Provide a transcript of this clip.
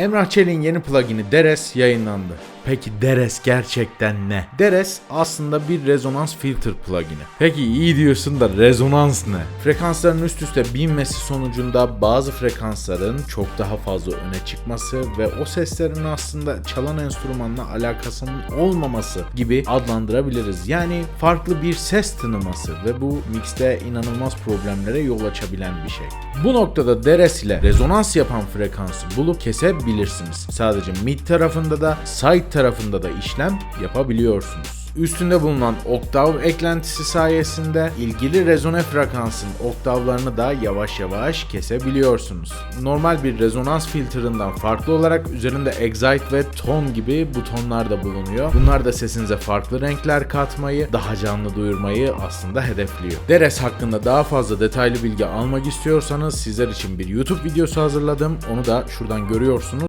Emrah Çelik'in yeni plugin'i Deres yayınlandı. Peki Deres gerçekten ne? Deres aslında bir rezonans filter plugin'i. Peki iyi diyorsun da rezonans ne? Frekansların üst üste binmesi sonucunda bazı frekansların çok daha fazla öne çıkması ve o seslerin aslında çalan enstrümanla alakasının olmaması gibi adlandırabiliriz. Yani farklı bir ses tınıması ve bu mixte inanılmaz problemlere yol açabilen bir şey. Bu noktada Deres ile rezonans yapan frekansı bulup kesebilirsiniz. Sadece mid tarafında da side tarafında da işlem yapabiliyorsunuz. Üstünde bulunan oktav eklentisi sayesinde ilgili rezone frekansın oktavlarını da yavaş yavaş kesebiliyorsunuz. Normal bir rezonans filtrından farklı olarak üzerinde excite ve tone gibi butonlar da bulunuyor. Bunlar da sesinize farklı renkler katmayı, daha canlı duyurmayı aslında hedefliyor. Deres hakkında daha fazla detaylı bilgi almak istiyorsanız sizler için bir YouTube videosu hazırladım. Onu da şuradan görüyorsunuz.